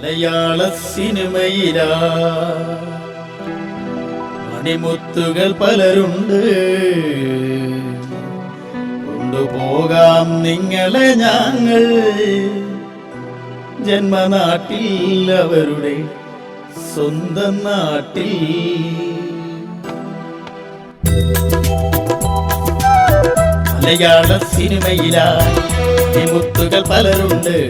മലയാള സിനിമയിലാ. മണിമുത്തുകൾ പലരുണ്ട്. കൊണ്ടുപോകാം നിങ്ങളെ ഞങ്ങൾ. ജന്മനാട്ടിൽ അവരുടെ സ്വന്തം നാട്ടിൽ. മലയാള സിനിമയിലായി മുത്തുകൾ പലരുണ്ട്.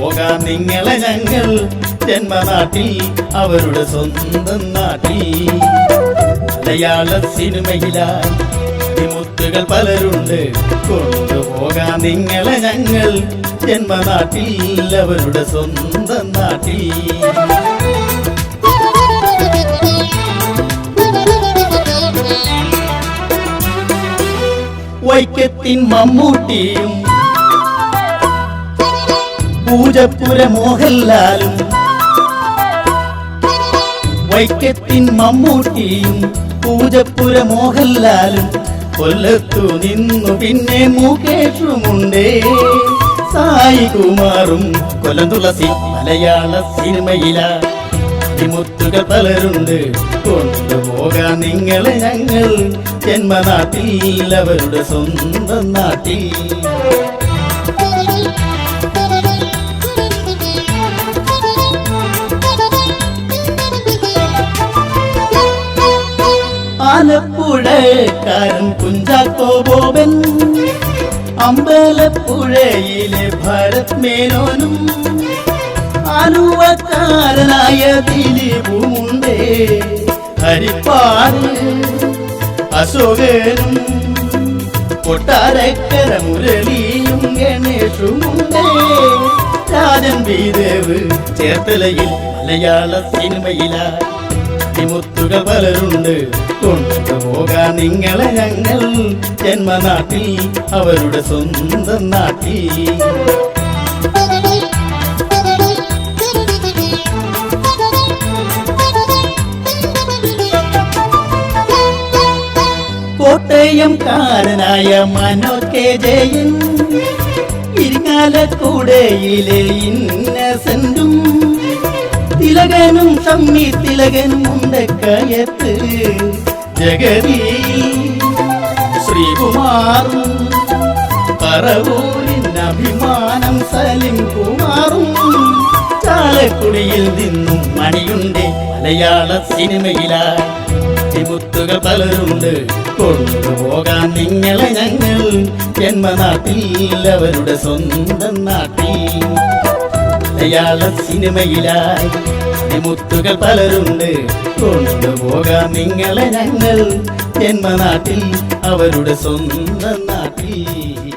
പോകാം നിങ്ങളെ ഞങ്ങൾ ജന്മനാട്ടിൽ അവരുടെ സ്വന്തം നാട്ടിൽ. മലയാള സിനിമയിലായി മുത്തുകൾ പലരുണ്ട്. കൊണ്ടുപോകാം നിങ്ങളെ ഞങ്ങൾ ജന്മനാട്ടിൽ അവരുടെ സ്വന്തം നാട്ടിൽ. വൈക്കത്തിൻ മമ്മൂട്ടിയും പൂജപ്പുര മോഹൻലാലും വൈക്കത്തിൻ മമ്മൂട്ടിയും പൂജപ്പുര മോഹൻലാലും കൊല്ലത്തു നിന്നു പിന്നെ മുകേഷുമുണ്ടേ. സായി കുമാറും കൊല്ലം തുളസി മലയാള സിനിമയിലാ. മുത്തുകൾ പലരുണ്ട് കൊണ്ടുപോകാൻ നിങ്ങളെ ഞങ്ങൾ. ജന്മനാട്ടിൽ അവരുടെ സ്വന്തം നാട്ടിൽ. ആലപ്പുഴക്കാരൻ കുഞ്ചാക്കോ ബോബൻ അമ്പലപ്പുഴയിലെ ഭരത് മേനോനും ആലുവക്കാരനായ ദിലീപുമുണ്ടേ. ഹരിപ്പാട് അശോകനും കൊട്ടാരക്കര മുരളിയും ഗണേഷുമുണ്ടേ. രാജൻ ബീദേവ് ചേർത്തലയിൽ മലയാള സിനിമയിലായി. മുത്തുകൾ പലരുണ്ട്. കൊണ്ടുപോകാൻ നിങ്ങളെ ഞങ്ങൾ. ജന്മനാട്ടിൽ അവരുടെ സ്വന്തം നാട്ടിൽ. കോട്ടയംകാരനായ മനോജ് കെ. ജയൻ. ഇരിങ്ങാലക്കൂടയിലെ ഇന്നസെന്റും തിലകനും ഷമ്മി തിലകനും ഉണ്ടക്കയത്ത് ജഗതി ശ്രീകുമാറും പറവൂരിൻ അഭിമാനം സലിം കുമാറും ചാലക്കുടിയിൽ നിന്നും മണിയുണ്ട് മലയാള സിനിമയിലായി മുത്തുകൾ പലരുണ്ട് കൊണ്ടുപോകാൻ നിങ്ങളെ ഞങ്ങൾ. ജന്മനാട്ടിൽ അവരുടെ സ്വന്തം നാട്ടിൽ മലയാള സിനിമയിലായി മുത്തുകൾ പലരുണ്ട്. കൊണ്ടുപോകാൻ നിങ്ങളെ ഞങ്ങൾ. ജന്മനാട്ടിൽ അവരുടെ സ്വന്തം നാട്ടിൽ.